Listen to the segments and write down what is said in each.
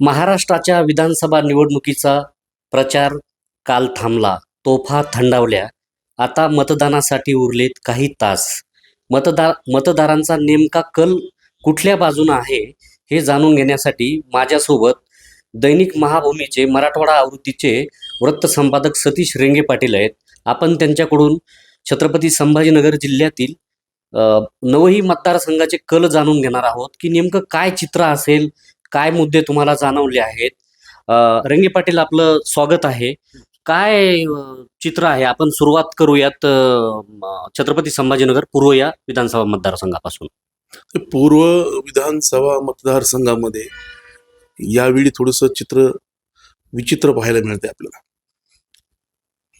महाराष्ट्राच्या विधानसभा निवडणुकीचा प्रचार काल थांबला. तोफा थंडावल्या. आता मतदानासाठी उरलेत काही तास. मतदार मतदारांचा नेमका कल कुठल्या बाजूनं आहे हे जाणून घेण्यासाठी माझ्यासोबत दैनिक महाभूमीचे मराठवाडा आवृत्तीचे वृत्तसंपादक सतीश रेंगे पाटील आहेत. आपण त्यांच्याकडून छत्रपती संभाजीनगर जिल्ह्यातील नवही मतदारसंघाचे कल जाणून घेणार आहोत की नेमकं काय चित्र असेल काय मुद्दे तुम्हाला जाणवले आहेत? रंगे पाटील आपलं स्वागत आहे. काय चित्र आहे? आपण सुरुवात करूयात छत्रपती संभाजीनगर पूर्व या विधानसभा मतदारसंघापासून. पूर्व विधानसभा मतदारसंघामध्ये यावेळी थोडंसं चित्र विचित्र पाहायला मिळते आपल्याला.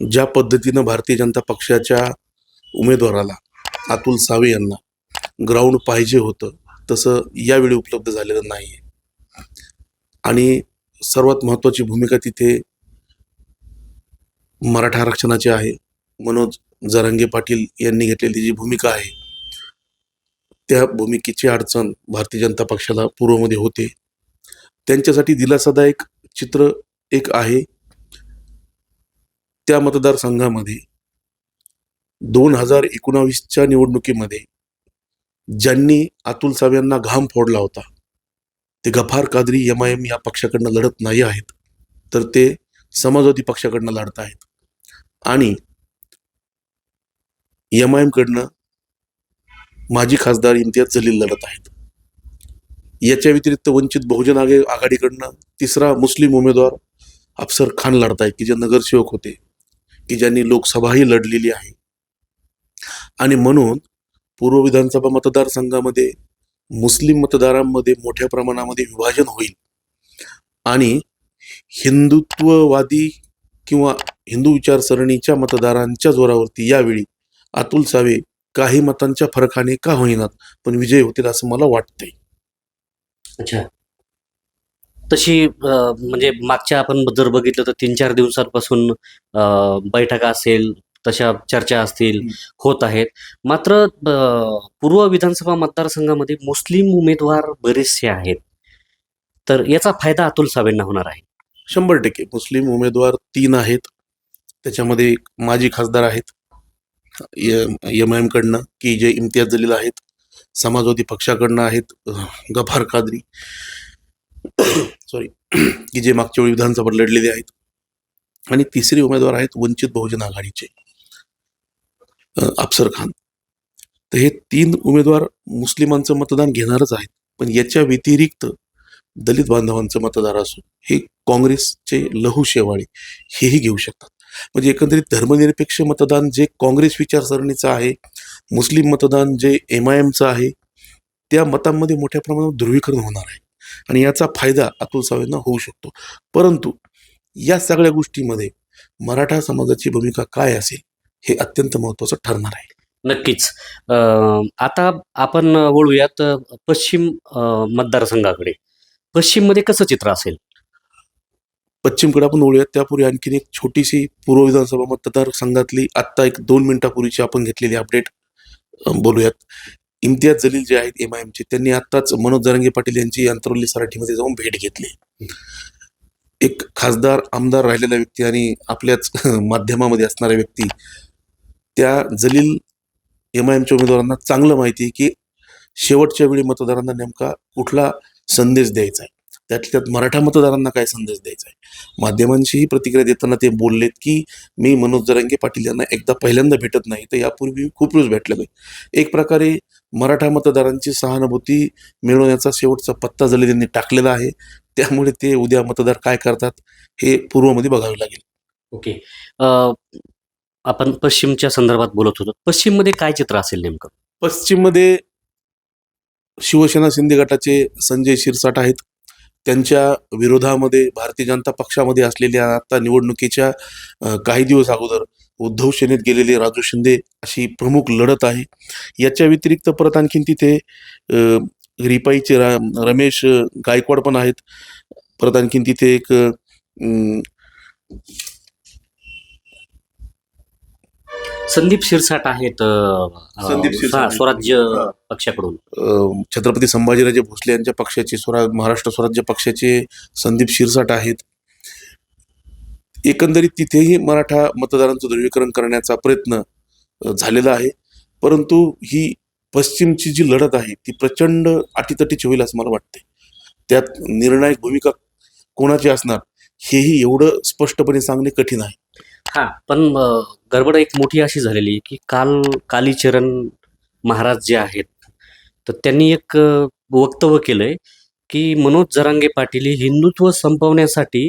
ज्या पद्धतीनं भारतीय जनता पक्षाच्या उमेदवाराला अतुल सावे यांना ग्राउंड पाहिजे होतं तसं यावेळी उपलब्ध झालेलं नाही आणि सर्वात महत्त्वाची भूमिका तिथे मराठा आरक्षणाची आहे. मनोज जरांगे पाटील यांनी घेतलेली जी भूमिका आहे त्या भूमिकेची अडचण भारतीय जनता पक्षाला पूर्वमध्ये होते. त्यांच्यासाठी दिलासादायक चित्र एक आहे. त्या मतदारसंघामध्ये दोन हजार एकोणावीसच्या निवडणुकीमध्ये ज्यांनी अतुल साव यांना घाम फोडला होता ते Gafar Qadri M I M या पक्षाकडनं लढत नाही आहेत. तर ते समाजवादी पक्षाकडनं लढत आहेत. आणि एम आय एमकडनं माजी खासदार इम्तियाज जलील लढत आहेत. याच्या व्यतिरिक्त वंचित बहुजन आगे आघाडीकडनं तिसरा मुस्लिम उमेदवार अफसर खान लढत आहेत की जे नगरसेवक होते की ज्यांनी लोकसभाही लढलेली आहे. आणि म्हणून पूर्व विधानसभा मतदारसंघामध्ये मुस्लिम मतदारांमध्ये मोठ्या प्रमाणामध्ये विभाजन होईल. आणि हिंदुत्ववादी किंवा हिंदू विचारसरणीच्या मतदारांच्या जोरावरती यावेळी अतुल सावे काही मतांच्या फरकाने का होईनात पण विजय होतील असं मला वाटतंय. अच्छा. तशी म्हणजे मागच्या आपण जर बघितलं तर तीन चार दिवसांपासून बैठका असेल तशा चर्चा असतील. होत आहेत. मात्र पूर्व विधानसभा मतदारसंघामध्ये मुस्लिम उमेदवार बरेचसे आहेत. तर याचा फायदा अतुल सावेंना होणार आहे. शंभर टक्के. मुस्लिम उमेदवार तीन आहेत. त्याच्यामध्ये माजी खासदार आहेत. एम आय एमकडनं की जे इम्तियाज जलील आहेत. समाजवादी पक्षाकडनं आहेत गफार कादरी. सॉरी की जे मागच्या वेळी विधानसभा लढलेले आहेत. आणि तिसरे उमेदवार आहेत वंचित बहुजन आघाडीचे. अफसर खान. तर हे तीन उमेदवार मुस्लिमांचं मतदान घेणारच आहेत. पण याच्या व्यतिरिक्त दलित बांधवांचं मतदार असो हे काँग्रेसचे लहू शेवाळे हेही घेऊ शकतात. म्हणजे एकंदरीत धर्मनिरपेक्ष मतदान जे काँग्रेस विचारसरणीचं आहे मुस्लिम मतदान जे एम आय एमचं आहे त्या मतांमध्ये मोठ्या प्रमाणात ध्रुवीकरण होणार आहे. आणि याचा फायदा अतुल सावेंना होऊ शकतो. परंतु या सगळ्या गोष्टीमध्ये मराठा समाजाची भूमिका काय असेल? हे अत्यंत महत्त्वाचं ठरणार आहे. नक्कीच. अ, आता आपण वळूयात अ, पश्चिम अ, मतदारसंघाकडे. पश्चिममध्ये कसं चित्र असेल? पश्चिमकडे आपण वळूयात. त्यापूर्वी आणखीन एक छोटीशी पूर्व विधानसभा मतदारसंघातली आत्ता एक दोन मिनिटापूर्वीची आपण घेतलेली अपडेट बोलूयात. इम्तियाज जलील जे आहेत एम आय एमचे त्यांनी आत्ताच मनोज जरांगे पाटील यांची अंतरवली सराठीमध्ये जाऊन भेट घेतली. एक खासदार आमदार राहिलेला व्यक्ती आणि आपल्याच माध्यमामध्ये असणारा व्यक्ती त्या जलील एम आय एमच्या उमेदवारांना चांगलं माहिती आहे की शेवटच्या वेळी मतदारांना नेमका कुठला संदेश द्यायचा आहे? त्यात त्यात मराठा मतदारांना काय संदेश द्यायचा आहे? माध्यमांशीही प्रतिक्रिया देताना ते बोललेत की मी मनोज जरांगे पाटील यांना एकदा पहिल्यांदा भेटत नाही तर यापूर्वी खूप रोज भेटलं आहे एक प्रकारे मराठा मतदारांची सहानुभूती मिळवण्याचा शेवटचा पत्ता जरी त्यांनी टाकलेला आहे. त्यामुळे ते उद्या मतदार काय करतात हे पूर्वमध्ये बघावे लागेल. ओके. आपण पश्चिमच्या संदर्भात बोलत होतो. पश्चिममध्ये काय चित्र असेल नेमकं? पश्चिममध्ये शिवसेना शिंदे गटाचे संजय शिरसाट आहेत. त्यांच्या विरोधामध्ये भारतीय जनता पक्षामध्ये असलेल्या आता निवडणुकीच्या काही दिवस अगोदर उद्धव सेनेत गेलेले राजू शिंदे अशी प्रमुख लढत आहे. याच्या व्यतिरिक्त परत आणखीन तिथे रिपाईचे रा रमेश गायकवाड पण आहेत. परत आणखीन तिथे एक अ, संदीप शिरसाट आहेत अं, संदीप शिरसाट हा. स्वराज्य हा. पक्षाकडून. अं, छत्रपती संभाजीराजे भोसले यांच्या पक्षाचे स्वरा महाराष्ट्र स्वराज्य पक्षाचे संदीप शिरसाट आहेत. एकंदरीत तिथेही मराठा मतदारांचं ध्रुवीकरण करण्याचा प्रयत्न अं, झालेला आहे. परंतु ही पश्चिमची जी लढत आहे ती प्रचंड अटीतटीची होईल असं मला वाटते त्यात निर्णायक भूमिका कोणाची असणार हेही एवढं स्पष्टपणे सांगणे कठीण आहे. हा पण गडबड एक मोठी अशी झालेली आहे की काल कालीचरण महाराज जे आहेत तर त्यांनी एक वक्तव्य केलंय की मनोज जरांगे पाटील हे हिंदुत्व संपवण्यासाठी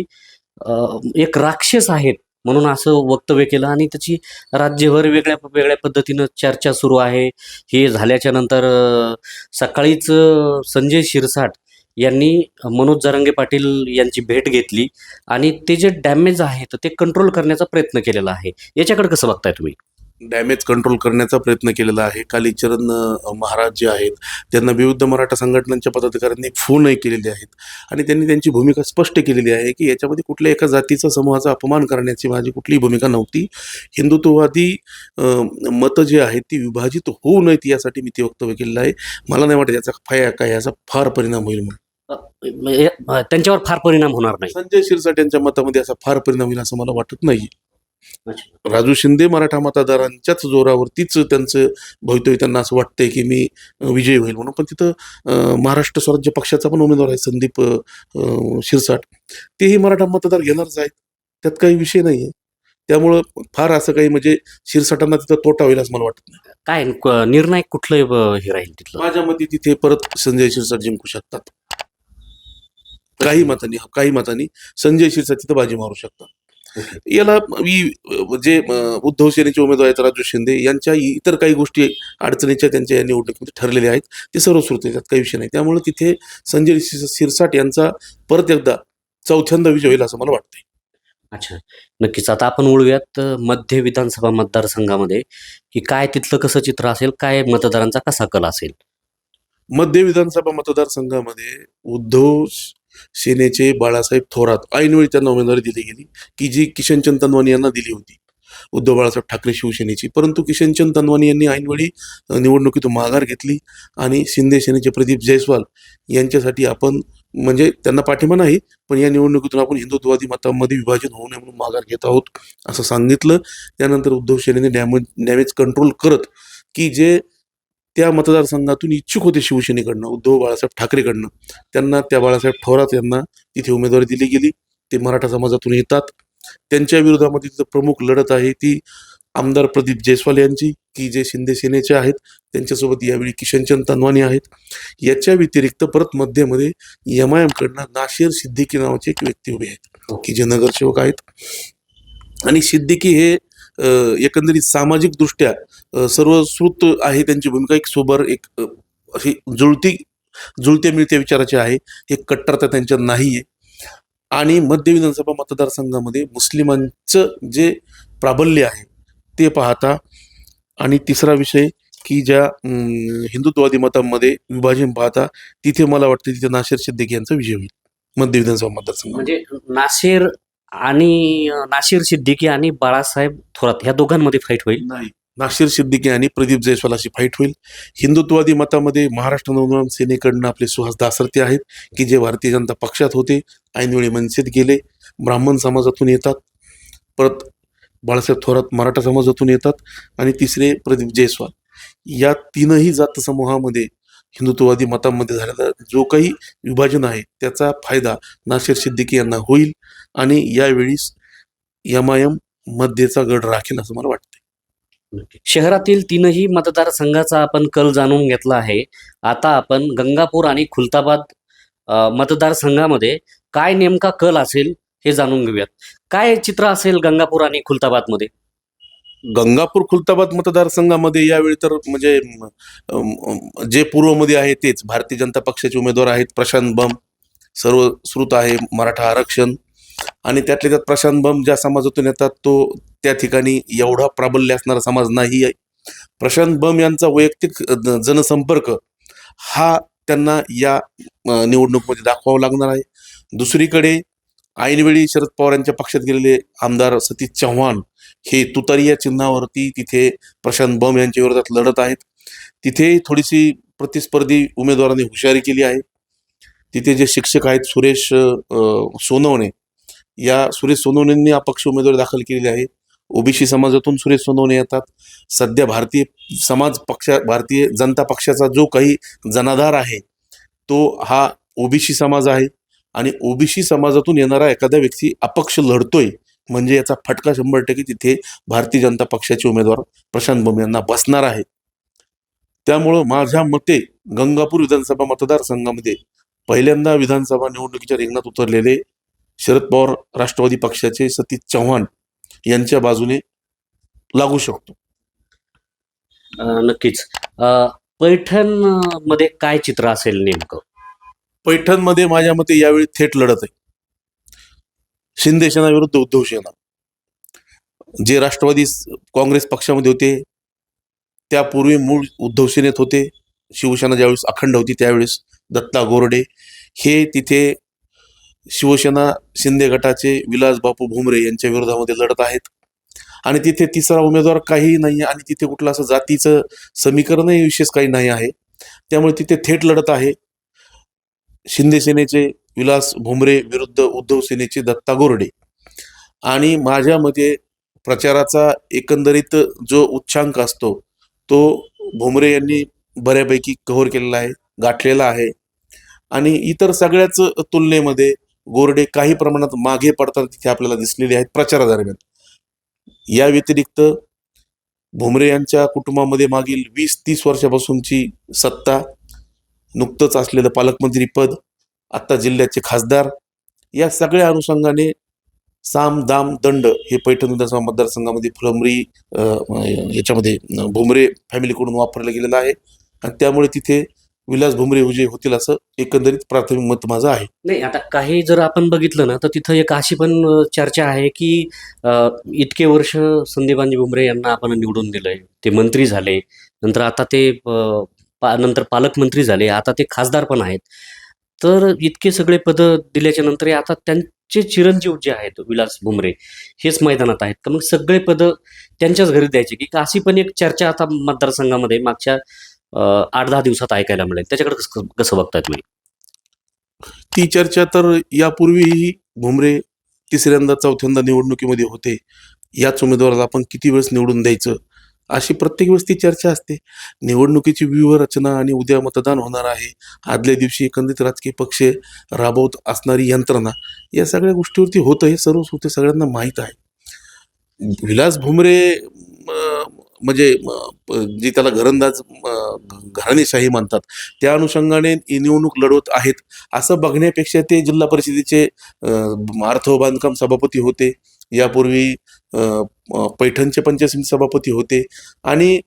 एक राक्षस आहेत म्हणून असं वक्तव्य केलं आणि त्याची राज्यभर वेगळ्या वेगळ्या पद्धतीनं चर्चा सुरू आहे. हे झाल्याच्यानंतर सकाळीच संजय शिरसाट यांनी मनोज जरांगे पाटील यांची भेट घेतली आणि ते जे डॅमेज आहे तर ते कंट्रोल करण्याचा प्रयत्न केलेला आहे. याच्याकडे कसं बघताय तुम्ही? डॅमेज कंट्रोल करण्याचा प्रयत्न केलेला आहे. कालीचरण महाराज जे आहेत त्यांना विविध मराठा संघटनांच्या पदाधिकाऱ्यांनी फोनही केलेले आहेत. आणि त्यांनी त्यांची भूमिका स्पष्ट केलेली आहे की याच्यामध्ये कुठल्या एका जातीचा समूहाचा अपमान करण्याची माझी कुठलीही भूमिका नव्हती. हिंदुत्ववादी मतं जे आहेत ती विभाजित होऊ नयेत यासाठी मी ते वक्तव्य केलेलं आहे. मला नाही वाटत याचा फाय काय याचा फार परिणाम होईल म्हणून. त्यांच्यावर फार परिणाम होणार नाही. संजय शिरसाट यांच्या मतामध्ये असा फार परिणाम होईल असं मला वाटत नाही राजू शिंदे मराठा मतदारांच्याच जोरावरतीच त्यांचं भवितव्य त्यांना असं वाटतंय की मी विजयी होईल म्हणून. पण तिथं महाराष्ट्र स्वराज्य पक्षाचा पण उमेदवार आहे संदीप शिरसाट. तेही मराठा मतदार घेणारच आहेत. त्यात काही विषय नाही आहे त्यामुळं फार असं काही म्हणजे शिरसाटांना तिथं तोटा होईल असं मला वाटत नाही. काय निर्णायक कुठलं हे राहील तिथलं? माझ्या मते तिथे परत संजय शिरसाट जिंकू शकतात. काही मतांनी काही मतांनी संजय शिरसाट तिथं बाजी मारू शकतात. याला जे उद्धव सेनेचे उमेदवार आहेत राजू शिंदे यांच्या इतर काही गोष्टी अडचणीच्या त्यांच्या या निवडणुकीमध्ये ठरलेल्या आहेत ते सर्व सुरत त्यात काही विषय नाही. त्यामुळे तिथे संजय शिर- शिरसाट यांचा परत एकदा चौथ्यांदा विजय होईल असं मला वाटतंय. अच्छा. नक्कीच. आता आपण वळूयात मध्य विधानसभा मतदारसंघामध्ये की काय तिथलं कसं चित्र असेल काय मतदारांचा कसा कल असेल? मध्य विधानसभा मतदारसंघामध्ये उद्धव सेनेचे बाळासाहेब थोरात ऐनवेळी त्यांना उमेदवारी दिली गेली की जी किशनचंद तनवानी यांना दिली होती. उद्धव बाळासाहेब ठाकरे शिवसेनेची. परंतु किशनचंद तनवानी यांनी ऐनवेळी निवडणुकीतून माघार घेतली आणि शिंदे सेनेचे प्रदीप जयस्वाल यांच्यासाठी आपण म्हणजे त्यांना पाठिंबा नाही पण या निवडणुकीतून आपण हिंदुत्ववादी मतांमध्ये विभाजन होऊ नये म्हणून माघार घेत आहोत असं सांगितलं. त्यानंतर उद्धव सेनेने डॅमेज डॅमेज कंट्रोल करत की जे त्या मतदारसंघातून इच्छुक होते शिवसेनेकडनं उद्धव बाळासाहेब ठाकरेकडनं. त्यांना त्या बाळासाहेब थोरात यांना तिथे उमेदवारी दिली गेली. ते मराठा समाजातून येतात. त्यांच्या विरोधामध्ये तिथं प्रमुख लढत आहे ती आमदार प्रदीप जयस्वाल यांची की जे शिंदे सेनेचे आहेत. त्यांच्यासोबत यावेळी किशनचंद तनवानी आहेत. याच्या व्यतिरिक्त परत मध्यमध्ये एम आय एमकडनं नाशिर सिद्दीकी नावाचे एक व्यक्ती उभे आहेत की जे नगरसेवक आहेत. आणि सिद्दीकी हे एकंदरीत सामाजिकदृष्ट्या सर्वश्रुत आहे त्यांची भूमिका. एक सोबर एक अशी जुळती जुळत्या मिळत्या विचाराची आहे. हे कट्टरता त्यांच्यात नाही आहे आणि मध्य विधानसभा मतदारसंघामध्ये मुस्लिमांचं जे प्राबल्य आहे ते पाहता आणि तिसरा विषय की ज्या हिंदुत्ववादी मतांमध्ये विभाजन पाहता तिथे मला वाटतं तिथे नाशिर सिद्दीकी यांचा विजय होईल. मध्य विधानसभा मतदारसंघ म्हणजे नाशिर आणि नाशिर सिद्दीकी आणि बाळासाहेब थोरात ह्या दोघांमध्ये फाईट होईल. नाही. नाशिर सिद्दीकी आणि प्रदीप जयस्वाल अशी फाईट होईल. हिंदुत्ववादी मतामध्ये महाराष्ट्र नवनिर्माण सेनेकडनं आपले सुहास दासरते आहेत की जे भारतीय जनता पक्षात होते ऐनवेळी मनसेत गेले ब्राह्मण समाजातून येतात परत बाळासाहेब थोरात मराठा समाजातून येतात आणि तिसरे प्रदीप जयस्वाल. या तीनही जात समूहामध्ये हिंदुत्ववादी मतांमध्ये झालेला जो काही विभाजन आहे त्याचा फायदा नाशिर सिद्दीकी यांना होईल. आणि यावेळी एम मध्येचा गड राखेल असं मला वाटतं शहरातील तीनही मतदारसंघाचा आपण कल जाणून घेतला आहे. आता आपण गंगापूर आणि खुलताबाद मतदारसंघामध्ये काय नेमका कल असेल हे जाणून घेऊयात. काय चित्र असेल गंगापूर आणि खुलताबादमध्ये? गंगापूर खुलताबाद मतदारसंघामध्ये यावेळी तर म्हणजे जे पूर्वमध्ये आहे तेच. भारतीय जनता पक्षाचे उमेदवार आहेत प्रशांत बम सर्व श्रुत आहे मराठा आरक्षण. आणि त्यातल्या त्यात प्रशांत बम ज्या समाजातून येतात तो त्या ठिकाणी एवढा प्राबल्य असणारा समाज नाही आहे. प्रशांत बम यांचा वैयक्तिक जनसंपर्क हा त्यांना या निवडणुकीमध्ये दाखवावा लागणार आहे. दुसरीकडे ऐनवेळी शरद पवार यांच्या पक्षात गेलेले आमदार सतीश चव्हाण हे तुतारी या चिन्हावरती तिथे प्रशांत बम यांच्या विरोधात लढत आहेत. तिथे थोडीशी प्रतिस्पर्धी उमेदवारांनी हुशारी केली आहे. तिथे जे शिक्षक आहेत सुरेश सोनवणे या सुरेश सोनवणेंनी अपक्ष उमेदवारी दाखल केलेली आहे. ओबीसी समाजातून सुरेश सोनवणे येतात. सध्या भारतीय समाज पक्षा भारतीय जनता पक्षाचा जो काही जनाधार आहे तो हा ओबीसी समाज आहे आणि ओबीसी समाजातून येणारा एखादा व्यक्ती अपक्ष लढतोय म्हणजे याचा फटका शंभर टक्के तिथे भारतीय जनता पक्षाचे उमेदवार प्रशांत बम यांना बसणार आहे. त्यामुळं माझ्या मते गंगापूर विधानसभा मतदारसंघामध्ये पहिल्यांदा विधानसभा निवडणुकीच्या रिंगणात उतरलेले शरद पवार राष्ट्रवादी पक्षाचे सतीश चव्हाण यांच्या बाजूने लागू शकतो. नक्कीच. पैठणमध्ये काय चित्र असेल नेमकं? पैठणमध्ये माझ्या मते यावेळी थेट लढत आहे. शिंदे सेना विरुद्ध उद्धव सेना. जे राष्ट्रवादी काँग्रेस पक्षामध्ये होते त्यापूर्वी मूळ उद्धव सेनेत होते. शिवसेना ज्यावेळेस अखंड होती त्यावेळेस दत्ता गोरडे. हे तिथे शिवसेना शिंदे गटाचे विलास बापू भुमरे यांच्या विरोधामध्ये लढत आहेत. आणि तिथे तिसरा उमेदवार काहीही नाही आणि तिथे कुठलं असं जातीचं समीकरणही विशेष काही नाही आहे. त्यामुळे तिथे थेट लढत आहे. शिंदे सेनेचे विलास भुमरे विरुद्ध उद्धव सेनेचे दत्ता गोरडे. आणि माझ्या मते प्रचाराचा एकंदरीत जो उच्चांक असतो तो भुमरे यांनी बऱ्यापैकी कव्हर केलेला आहे गाठलेला आहे. आणि इतर सगळ्याच तुलनेमध्ये गोरडे काही प्रमाणात मागे पडताना तिथे आपल्याला दिसलेले आहेत प्रचारादरम्यान या व्यतिरिक्त भुमरे यांच्या कुटुंबामध्ये मागील वीस तीस वर्षापासूनची सत्ता नुकतंच असलेलं पालकमंत्री पद आत्ता जिल्ह्याचे खासदार या सगळ्या अनुषंगाने साम दाम दंड हे पैठण विधानसभा मतदारसंघामध्ये फुलंबरी याच्यामध्ये भुमरे फॅमिलीकडून वापरलं गेलेलं आहे. आणि त्यामुळे तिथे विलास भुमरे विजय होतील असं एकंदरीत प्राथमिक मत माझं आहे. नाही आता काही जर आपण बघितलं ना तर तिथं एक अशी पण चर्चा आहे की इतके वर्ष संदीपानजी भुमरे यांना आपण निवडून दिलंय. ते मंत्री झाले नंतर आता ते पा नंतर पालकमंत्री झाले आता ते खासदार पण आहेत. तर इतके सगळे पदं दिल्याच्या नंतर आता त्यांचे चिरंजीव जे आहेत विलास भुमरे हेच मैदानात आहेत. तर मग सगळे पदं त्यांच्याच घरी द्यायचे की अशी पण एक चर्चा आता मतदारसंघामध्ये मागच्या आठ दहा दिवसात ऐकायला मिळेल. त्याच्याकडे कसं कसं बघताय तुम्ही? ती चर्चा तर यापूर्वीही भुमरे तिसऱ्यांदा चौथ्यांदा निवडणुकीमध्ये होते. याच उमेदवाराला आपण किती वेळेस निवडून द्यायचं? अशी प्रत्येक वेळेस ती चर्चा असते. निवडणुकीची व्यूहरचना आणि उद्या मतदान होणार आहे. आदल्या दिवशी एकंदरीत राजकीय पक्ष राबवत असणारी यंत्रणा या सगळ्या गोष्टीवरती होतं हे सर्व होते सगळ्यांना माहीत आहे. विलास भुमरे म्हणजे जी त्याला घरंदाज घराणेशाही म्हणतात त्या अनुषंगाने निवडणूक लढवत आहेत. असं बघण्यापेक्षा ते जिल्हा परिषदेचे अं, अर्थ बांधकाम सभापती होते. यापूर्वी पैठणचे पंचायत सभापती होते. आणि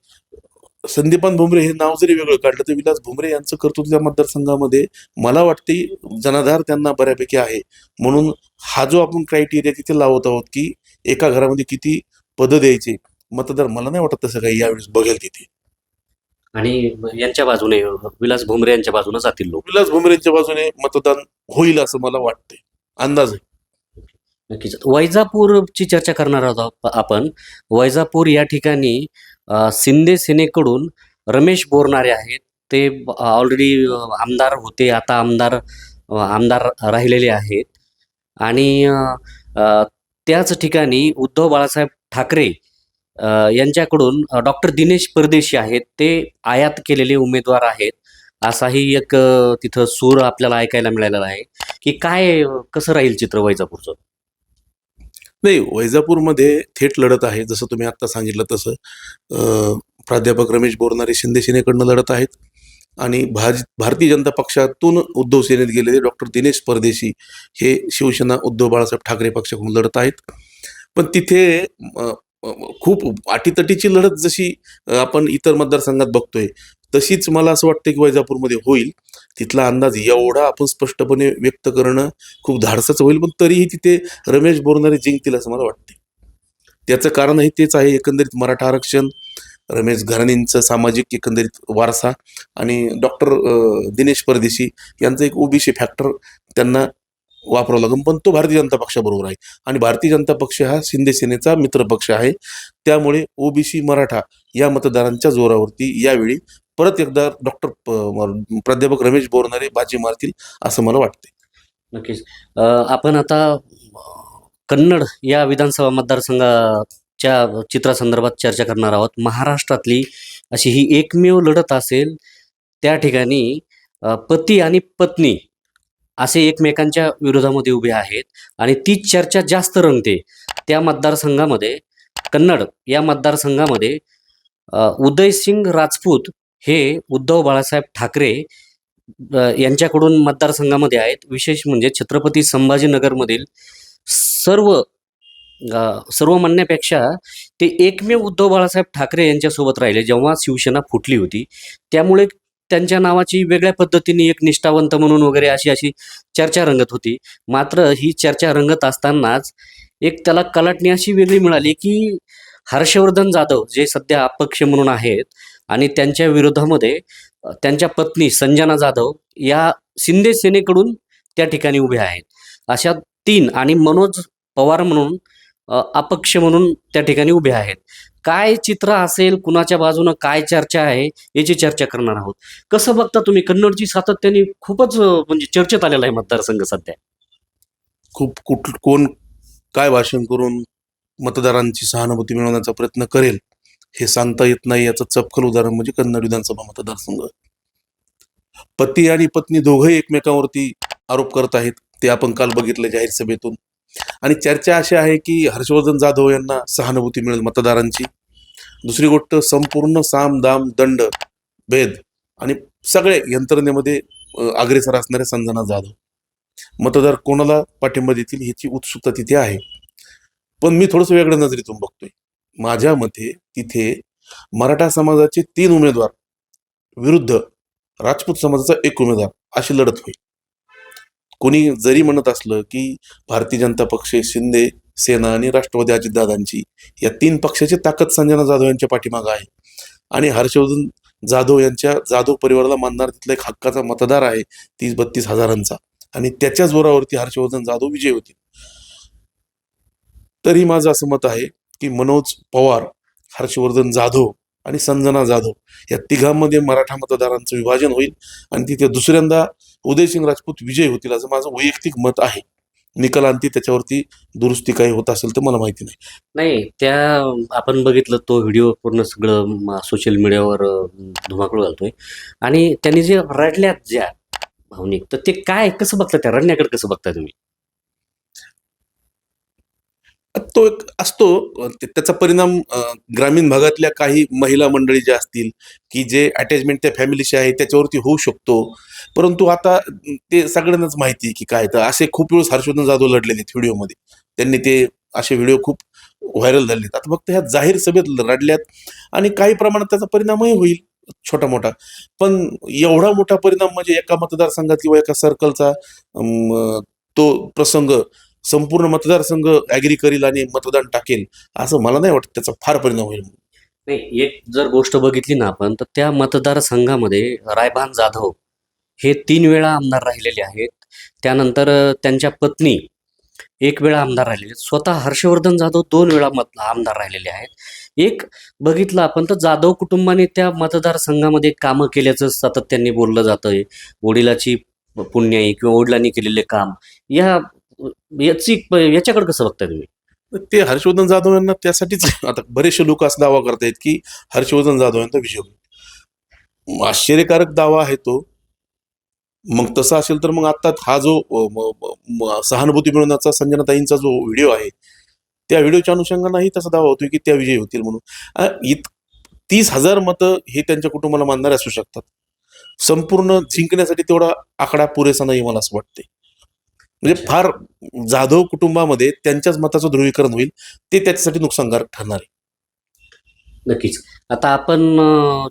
संदीपान भुमरे हे नाव जरी वेगळं काढलं तर विलास भुमरे यांचं कर्तृत्व त्या मतदारसंघामध्ये मला वाटते जनाधार त्यांना बऱ्यापैकी आहे. म्हणून हा जो आपण क्रायटेरिया तिथे लावत आहोत की एका घरामध्ये किती पदं द्यायचे मतदार मला नाही वाटत तसं काही यावेळेस बघेल तिथे. आणि यांच्या बाजूने विलास भुमरे यांच्या बाजूने जातील लोक. विलास भुमरेंच्या बाजूने मतदान होईल असं मला वाटतंय अंदाज आहे. नक्कीच. वैजापूरची चर्चा करणार आहोत आप- आपण. वैजापूर या ठिकाणी शिंदे सेनेकडून रमेश बोरणारे आहेत. ते ऑलरेडी आमदार होते. आता आमदार आमदार राहिलेले आहेत. आणि त्याच ठिकाणी उद्धव बाळासाहेब ठाकरे यांच्याकडून डॉक्टर दिनेश परदेशी आहेत. ते आयात केलेले उमेदवार आहेत. असाही एक तिथं सूर आपल्याला ऐकायला मिळालेला आहे. की काय कसं राहील चित्र वैजापूरचं? नाही वैजापूरमध्ये थेट लढत आहे. जसं तुम्ही आत्ता सांगितलं तसं प्राध्यापक रमेश बोरणारे शिंदे सेनेकडनं लढत आहेत. आणि भाज भारतीय जनता पक्षातून उद्धव सेनेत गेलेले डॉक्टर दिनेश परदेशी हे शिवसेना उद्धव बाळासाहेब ठाकरे पक्षाकडून लढत आहेत. पण तिथे खूप अटीतटीची लढत जशी आपण इतर मतदारसंघात बघतोय तशीच मला असं वाटतं की वैजापूरमध्ये होईल. तिथला अंदाज एवढा आपण स्पष्टपणे व्यक्त करणं खूप धाडसच होईल पण तरीही तिथे रमेश बोरणारे जिंकतील असं मला वाटते त्याचं कारणही तेच आहे एकंदरीत मराठा आरक्षण रमेश घराणींचं सामाजिक एकंदरीत वारसा आणि डॉक्टर दिनेश परदेशी यांचं एक ओबीसी फॅक्टर त्यांना वापरावं लागेल. पण तो भारतीय जनता पक्षाबरोबर आहे. आणि भारतीय जनता पक्ष हा शिंदे सेनेचा मित्रपक्ष आहे. त्यामुळे ओबीसी मराठा या मतदारांच्या जोरावरती यावेळी परत एकदा डॉक्टर प्राध्यापक रमेश बोरनारे बाजी मारतील असं मला वाटते नक्कीच. आपण आता कन्नड या विधानसभा मतदारसंघाच्या चित्रासंदर्भात चर्चा करणार आहोत. महाराष्ट्रातली अशी ही एकमेव लढत असेल त्या ठिकाणी पती आणि पत्नी असे एकमेकांच्या विरोधामध्ये उभे आहेत. आणि तीच चर्चा जास्त रंगते त्या मतदारसंघामध्ये. कन्नड या मतदारसंघामध्ये उदयसिंग राजपूत हे उद्धव बाळासाहेब ठाकरे यांच्याकडून मतदारसंघामध्ये आहेत. विशेष म्हणजे छत्रपती संभाजीनगरमधील सर्व सर्व म्हणण्यापेक्षा ते एकमेव उद्धव बाळासाहेब ठाकरे यांच्यासोबत राहिले जेव्हा शिवसेना फुटली होती. त्यामुळे त्यांच्या नावाची वेगळ्या पद्धतीने एक निष्ठावंत म्हणून वगैरे अशी अशी चर्चा रंगत होती. मात्र ही चर्चा रंगत असतानाच एक त्याला कलाटणी अशी वेगळी मिळाली की हर्षवर्धन जाधव जे सध्या अपक्ष म्हणून आहेत आणि त्यांच्या विरोधामध्ये त्यांच्या पत्नी संजना जाधव या शिंदे सेनेकडून त्या ठिकाणी उभ्या आहेत. अशा तीन आणि मनोज पवार म्हणून अपक्ष म्हणून त्या ठिकाणी उभे आहेत. काय चित्र असेल कुणाच्या बाजूनं काय चर्चा आहे याची चर्चा करणार आहोत. कसं बघता तुम्ही? कन्नडची सातत्याने खूपच म्हणजे चर्चेत आलेला आहे मतदारसंघ सध्या. खूप कुठ कोण काय भाषण करून मतदारांची सहानुभूती मिळवण्याचा प्रयत्न करेल हे सांगता येत नाही याचं चपखल उदाहरण म्हणजे कन्नड विधानसभा मतदारसंघ. पती आणि पत्नी दोघंही एकमेकांवरती आरोप करत आहेत ते आपण काल बघितलं जाहीर सभेतून. आणि चर्चा अशी आहे की हर्षवर्धन जाधव यांना सहानुभूती मिळेल मतदारांची. दुसरी गोष्ट संपूर्ण साम दाम दंड भेद आणि सगळे यंत्रणेमध्ये अग्रेसर असणारे संजना जाधव. मतदार कोणाला पाठिंबा देतील ह्याची उत्सुकता तिथे आहे. पण मी थोडंसं वेगळ्या नजरेतून बघतोय. माझ्या मते तिथे मराठा समाजाचे तीन उमेदवार विरुद्ध राजपूत समाजाचा एक उमेदवार अशी लढत होईल. कोणी जरी म्हणत असलं की भारतीय जनता पक्ष शिंदे सेना आणि राष्ट्रवादी अजितदादांची या तीन पक्षाची ताकद संजना जाधव यांच्या पाठीमागं आहे. आणि हर्षवर्धन जाधव यांच्या जाधव परिवाराला मानणार तिथला एक हक्काचा मतदार आहे तीस बत्तीस हजारांचा. आणि त्याच्या जोरावरती हर्षवर्धन जाधव विजय होतील. तरी माझं असं मत आहे की मनोज पवार हर्षवर्धन जाधव आणि संजना जाधव या तिघांमध्ये मराठा मतदारांचं विभाजन होईल आणि तिथे दुसऱ्यांदा उदयसिंग राजपूत विजय होतील असं माझं वैयक्तिक मत आहे. निकालांती त्याच्यावरती दुरुस्ती काही होत असेल तर मला माहिती नाही. नाही त्या आपण बघितलं तो व्हिडिओ पूर्ण सगळं सोशल मीडियावर धुमाकूळ घालतोय. आणि त्यांनी जे रडल्यात ज्या भावनिक तर ते काय कसं बघता त्या? रडण्याकडे कसं बघता तुम्ही? तो एक असतो त्याचा परिणाम ग्रामीण भागातल्या काही महिला मंडळी ज्या असतील की जे अटॅचमेंट त्या फॅमिलीशी आहे त्याच्यावरती होऊ शकतो. परंतु आता ते सगळ्यांनाच माहिती आहे की काय तर. असे खूप वेळेस हर्षवर्धन जाधव लढलेले आहेत व्हिडिओमध्ये. त्यांनी ते असे व्हिडिओ खूप व्हायरल झालेत आता फक्त ह्या जाहीर सभेत लढल्यात आणि काही प्रमाणात त्याचा परिणामही होईल छोटा मोठा पण एवढा मोठा परिणाम म्हणजे एका मतदारसंघात किंवा एका सर्कलचा तो प्रसंग संपूर्ण मतदारसंघ ऍग्री करील आणि मतदान टाकेल असं मला नाही वाटत त्याचा फार परिणाम होईल. नाही एक जर गोष्ट बघितली ना आपण तर त्या मतदारसंघामध्ये रायभान जाधव हे तीन वेळा आमदार राहिलेले आहेत. त्यानंतर त्यांच्या पत्नी एक वेळा आमदार राहिलेले स्वतः हर्षवर्धन जाधव दोन वेळा मत आमदार राहिलेले आहेत. एक बघितलं आपण तर जाधव कुटुंबाने त्या मतदारसंघामध्ये कामं केल्याचं सातत्याने बोललं जातंय. वडिलाची पुण्याई किंवा वडिलांनी केलेले काम. या याची याच्याकडे कसं बघताय तुम्ही? ते हर्षवर्धन जाधव यांना त्यासाठीच आता बरेचसे लोक असा दावा करतायत की हर्षवर्धन जाधव यांचा विजय होईल. आश्चर्यकारक दावा आहे तो. मग तसं असेल तर मग आता हा जो म- सहानुभूती मिळवण्याचा संजनाताईंचा जो व्हिडिओ आहे त्या व्हिडिओच्या अनुषंगानेही तसा दावा होतोय की त्या विजयी होतील म्हणून. इत तीस हजार मतं हे त्यांच्या कुटुंबाला मानणारे असू शकतात. संपूर्ण जिंकण्यासाठी तेवढा आकडा पुरेसा नाही मला असं वाटते म्हणजे फार जाधव कुटुंबामध्ये त्यांच्याच मताचं ध्रुवीकरण होईल ते त्याच्यासाठी नुकसानकारक ठरणार आहे. नक्कीच. आता आपण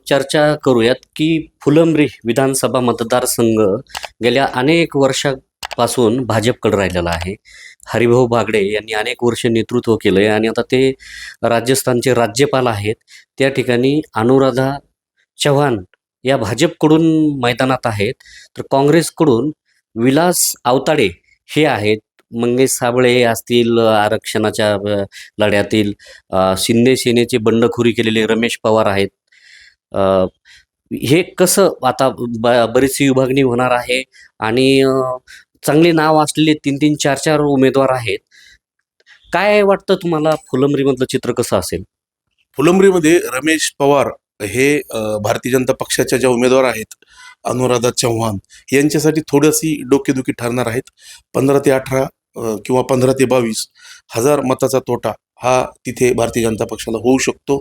चर्चा करूयात की फुलंब्री विधानसभा मतदारसंघ गेल्या अनेक वर्षापासून भाजपकडे राहिलेला आहे. हरिभाऊ बागडे यांनी अनेक वर्ष नेतृत्व केलंय आणि आता ते राजस्थानचे राज्यपाल आहेत. त्या ठिकाणी अनुराधा चव्हाण या भाजपकडून मैदानात आहेत. तर काँग्रेसकडून विलास आवताडे हे आहेत. मंगेश साबळे असतील आरक्षणाच्या लढ्यातील शिंदे सेनेचे बंडखोरी केलेले रमेश पवार आहेत. हे कसं आता ब बरीचशी विभागणी होणार आहे आणि चांगले नाव असलेले तीन तीन चार चार उमेदवार आहेत. काय वाटतं तुम्हाला फुलंबरीमधलं चित्र कसं असेल? फुलंबरीमध्ये रमेश पवार हे भारतीय जनता पक्षाच्या ज्या उमेदवार आहेत अनुराधा चव्हाण यांच्यासाठी थोडीशी डोकेदुखी ठरणार आहेत. पंधरा ते अठरा किंवा पंधरा ते बावीस हजार मताचा तोटा हा तिथे भारतीय जनता पक्षाला होऊ शकतो.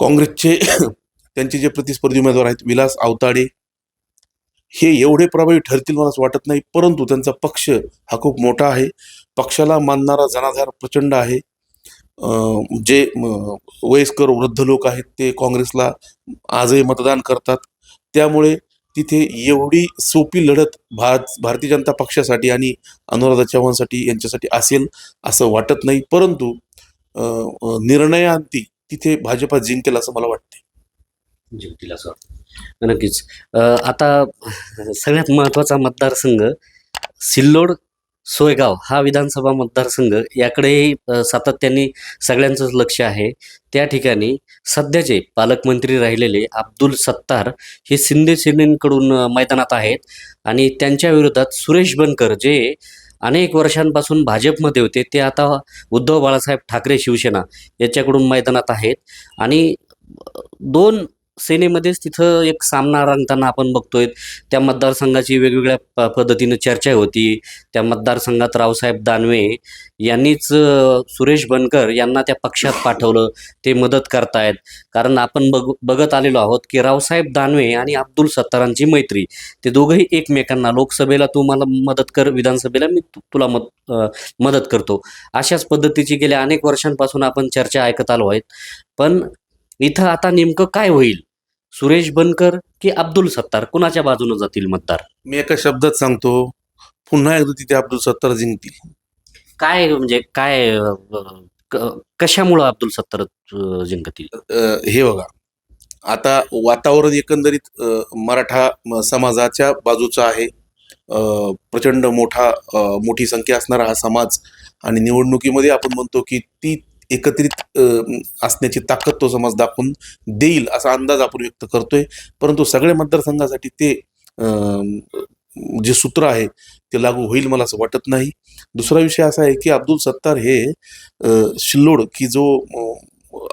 काँग्रेसचे त्यांचे जे प्रतिस्पर्धी उमेदवार आहेत विलास आवताडे हे एवढे प्रभावी ठरतील मला असं वाटत नाही परंतु त्यांचा पक्ष हा खूप मोठा आहे. पक्षाला मानणारा जनाधार प्रचंड आहे. जे वयस्कर वृद्ध लोक आहेत ते काँग्रेसला आजही मतदान करतात. त्यामुळे तिथे एवढी सोपी लढत भार भारतीय जनता पक्षासाठी आणि अनुराधा चव्हाणसाठी यांच्यासाठी असेल असं वाटत नाही. परंतु निर्णयांती तिथे भाजपा जिंकेल असं मला वाटते जिंकतील असं वाटतं नक्कीच. आता सगळ्यात महत्त्वाचा मतदारसंघ सिल्लोड सोयगाव हा विधानसभा मतदारसंघ याकडेही सातत्याने सगळ्यांचंच लक्ष आहे. त्या ठिकाणी सध्याचे पालकमंत्री राहिलेले अब्दुल सत्तार हे शिंदे सेनेकडून मैदानात आहेत आणि त्यांच्या विरोधात सुरेश बनकर जे अनेक वर्षांपासून भाजपमध्ये होते ते आता उद्धव बाळासाहेब ठाकरे शिवसेना याच्याकडून मैदानात आहेत. आणि दोन सेनेमध्येच तिथं एक सामना रंगताना आपण बघतोय. त्या मतदारसंघाची वेगवेगळ्या प पद्धतीनं चर्चा होती. त्या मतदारसंघात रावसाहेब दानवे यांनीच सुरेश बनकर यांना त्या पक्षात पाठवलं. ते मदत करतायत. कारण आपण बघ बघत आलेलो आहोत की रावसाहेब दानवे आणि अब्दुल सत्तारांची मैत्री ते दोघंही एकमेकांना लोकसभेला तू मला मदत कर विधानसभेला मी तु- तुला मद मदत करतो. अशाच पद्धतीची गेल्या अनेक वर्षांपासून आपण चर्चा ऐकत आलो आहेत. पण इथं आता नेमकं काय होईल? सुरेश बनकर की अब्दुल सत्तार? कुणाच्या बाजूने जातील मतदार? मी एका शब्दात सांगतो पुन्हा एकदा तिथे अब्दुल सत्तार जिंकतील. काय म्हणजे काय अ, क- कशामुळं अब्दुल सत्तार अ, जिंकतील? अ, हे बघा. आता वातावरण एकंदरीत अ, मराठा म- समाजाच्या बाजूचं आहे. अ, प्रचंड मोठा अ, मोठी संख्या असणारा हा समाज. आणि निवडणुकीमध्ये आपण म्हणतो की ती एकत्रित असण्याची ताकद तो समाज दाखवून देईल असा अंदाज आपण व्यक्त करतोय. परंतु सगळ्या मतदारसंघासाठी ते जे सूत्र आहे ते लागू होईल मला असं वाटत नाही. दुसरा विषय असा आहे की अब्दुल सत्तार हे शिल्लोड की जो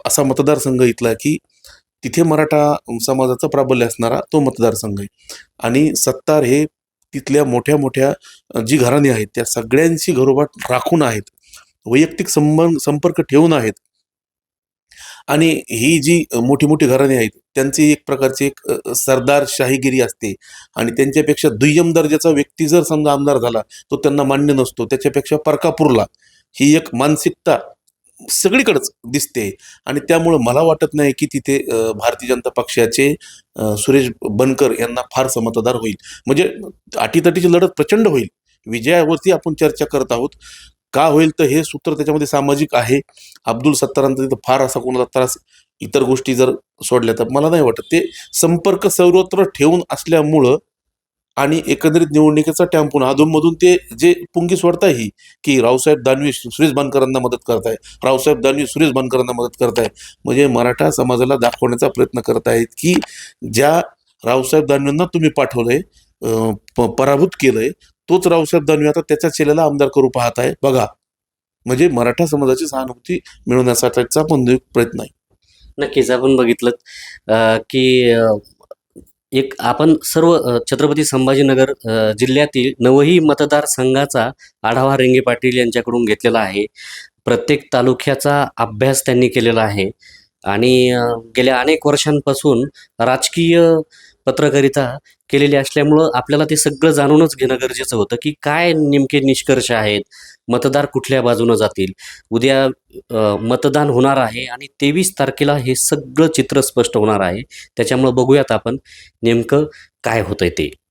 असा मतदारसंघ इथला की तिथे मराठा समाजाचं प्राबल्य असणारा तो मतदारसंघ आहे. आणि सत्तार हे तिथल्या मोठ्या मोठ्या जी घराणी आहेत त्या सगळ्यांशी घरोबाट राखून आहेत. वैयक्तिक संबंध संपर्क ठेवून आहेत. आणि ही जी मोठी मोठी घराणी आहेत त्यांची एक प्रकारची एक सरदार शाहीगिरी असते. आणि त्यांच्यापेक्षा दुय्यम दर्जाचा व्यक्ती जर समजा आमदार झाला तो त्यांना मान्य नसतो. त्याच्यापेक्षा परकापूरला ही एक मानसिकता सगळीकडेच दिसते. आणि त्यामुळं मला वाटत नाही की तिथे भारतीय जनता पक्षाचे सुरेश बनकर यांना फारसं मतदार होईल. म्हणजे अटीतटीची लढत प्रचंड होईल. विजयावरती आपण चर्चा करत आहोत. का होईल तर हे सूत्र त्याच्यामध्ये सामाजिक आहे. अब्दुल सत्तारांचा तिथं फार असा कोणाचा त्रास इतर गोष्टी जर सोडल्या तर मला नाही वाटत. ते संपर्क सर्वत्र ठेवून असल्यामुळं आणि एकंदरीत निवडणुकीचा टॅम्पून अधूनमधून ते जे पुंगी सोडताय ही की रावसाहेब दानवे सुरेश बनकरांना मदत करताय रावसाहेब दानवे सुरेश बनकरांना मदत करताय म्हणजे मराठा समाजाला दाखवण्याचा प्रयत्न करतायत की ज्या रावसाहेब दानवेंना तुम्ही पाठवलंय प- पराभूत केलंय तोच रावसाहेब दानवे आता त्याच्या चेलेला आमदार करू पाहत आहे. बघा म्हणजे मराठा समाजाची सहानुभूती मिळवण्यासाठीचा पण प्रयत्न आहे. नक्कीच आपण बघितलं की एक आपण सर्व छत्रपती संभाजीनगर जिल्ह्यातील नवही मतदारसंघाचा आढावा रेंगे पाटील यांच्याकडून घेतलेला आहे. प्रत्येक तालुक्याचा अभ्यास त्यांनी केलेला आहे. आणि गेल्या अनेक वर्षांपासून राजकीय पत्रकारिता केलेली असल्यामुळं आपल्याला ते सगळं जाणूनच घेणं गरजेचं होतं की काय नेमके निष्कर्ष आहेत मतदार कुठल्या बाजूनं जातील? उद्या मतदान होणार आहे आणि तेवीस तारखेला हे सगळं चित्र स्पष्ट होणार आहे. त्याच्यामुळं बघूयात आपण नेमकं काय होतंय ते.